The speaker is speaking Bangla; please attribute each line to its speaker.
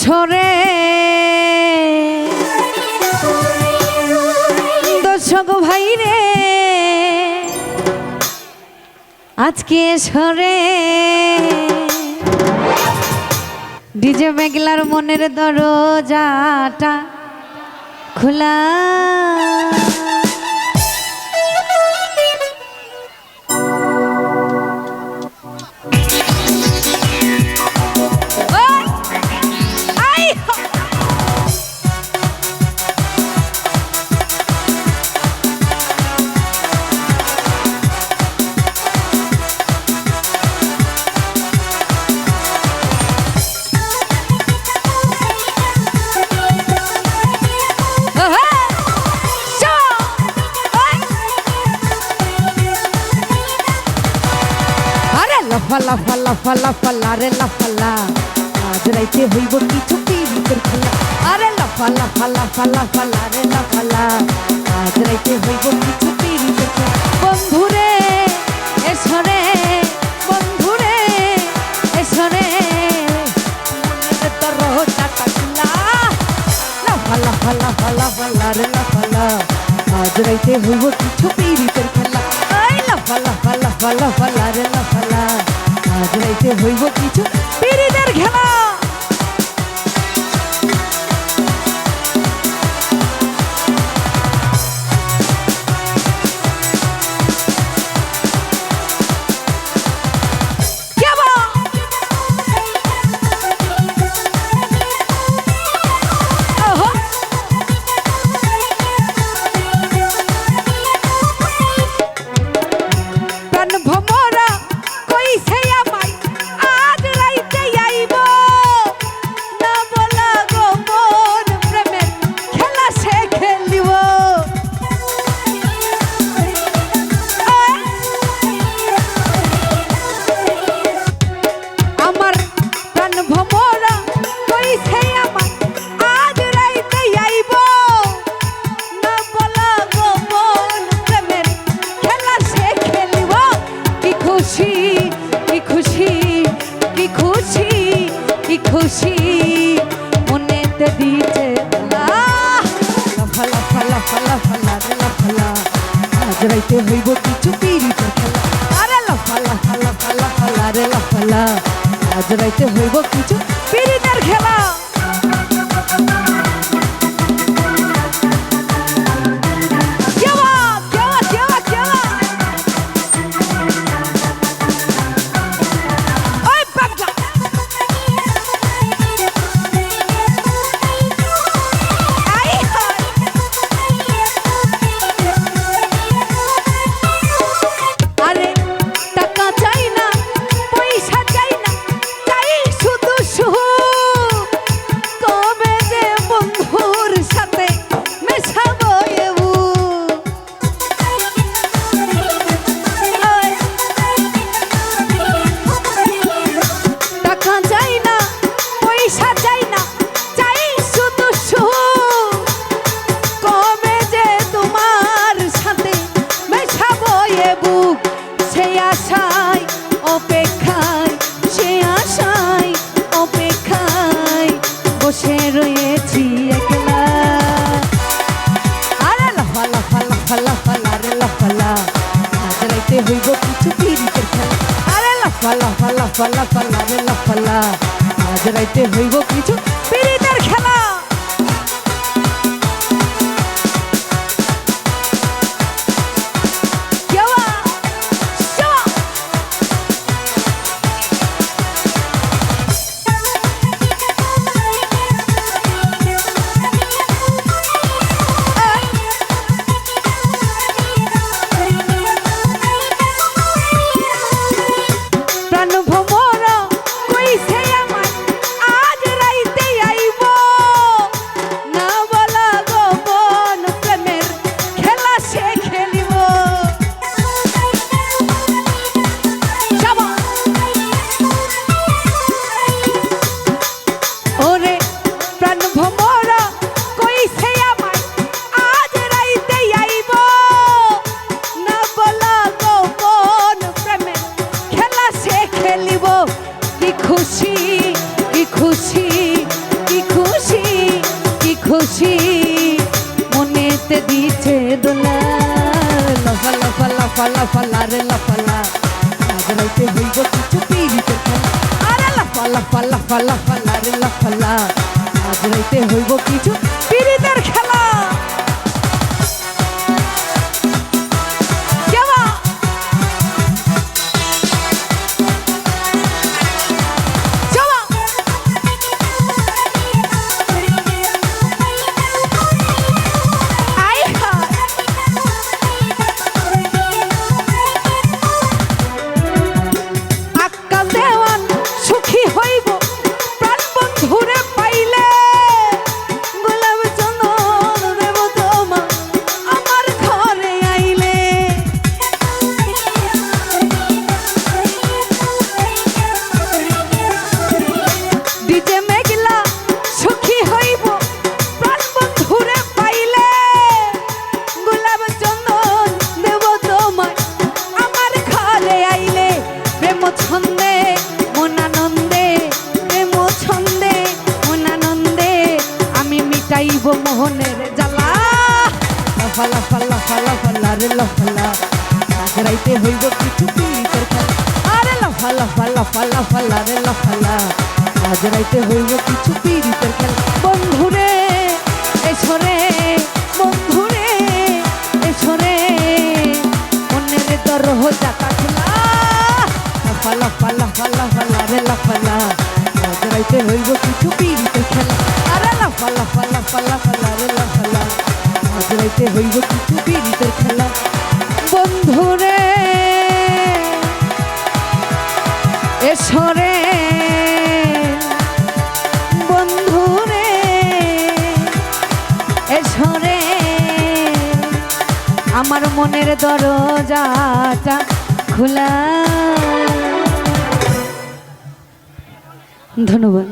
Speaker 1: সরে দর্শক ভাই রে আজকে সরে ডিজে মেঘলার মনের দরজাটা খোলা। আরে লাফা লাফা লাফা লাফা লারে লাফালা আজ রাইতে হইব কিছু পিরিতের খেলা আরে লাফা লাফা লাফা লাফা লারে লাফালা আজ রাইতে হইব কিছু পিরিতের খেলা বন্ধুরে এসরে বন্ধুরে এসরে লাফা লাফা লাফা লাফা লারে লাফালা আজ রাইতে হইব কিছু পিরিতের খেলা আই লাফা লাফা লাফা হইব কিছু? রাইতে হইব কিছু পিরিতের খেলা আরে লাফা লাফা লাফা লাফা লারে লাফালা আজ রাইতে হইব কিছু পিরিতের খেলা। লাফা পালা রে লাফালা। আজ রাইতে হইব কিছু। পিরিতের খেলা। লাফা লাফা লাফা লারে লাফালা। আজ রাইতে হইব কিছু পিড়িতে খেলা। আরে লাফা লাফা লাফা লাফা লারে লাফালা। আজ রাইতে হইব কিছু লাফালা ফালা ফালা ফালা রে লাফালা। আজ রাইতে হইব কিছু পিড়িতের খেলা আরে লাফালা ফালা ফালা ফালা রে লাফালা। আজ রাইতে হইব কিছু পিড়িতের খেলা বন্ধুরে এসরে বন্ধুরে এসরে মনের দরজা কাটলা লাফালা ফালা ফালা ফালা রে লাফালা। আজ রাইতে হইব কিছু পিড়িতের খেলা আরে লাফালা ফালা ফালা ফালা রে লাফালা। আজ রাইতে হইব কিছু পিড়িতের খেলা। বন্ধুরে এসরে। বন্ধুরে এসরে। আমার মনের দরজাটা খোলা। ধন্যবাদ।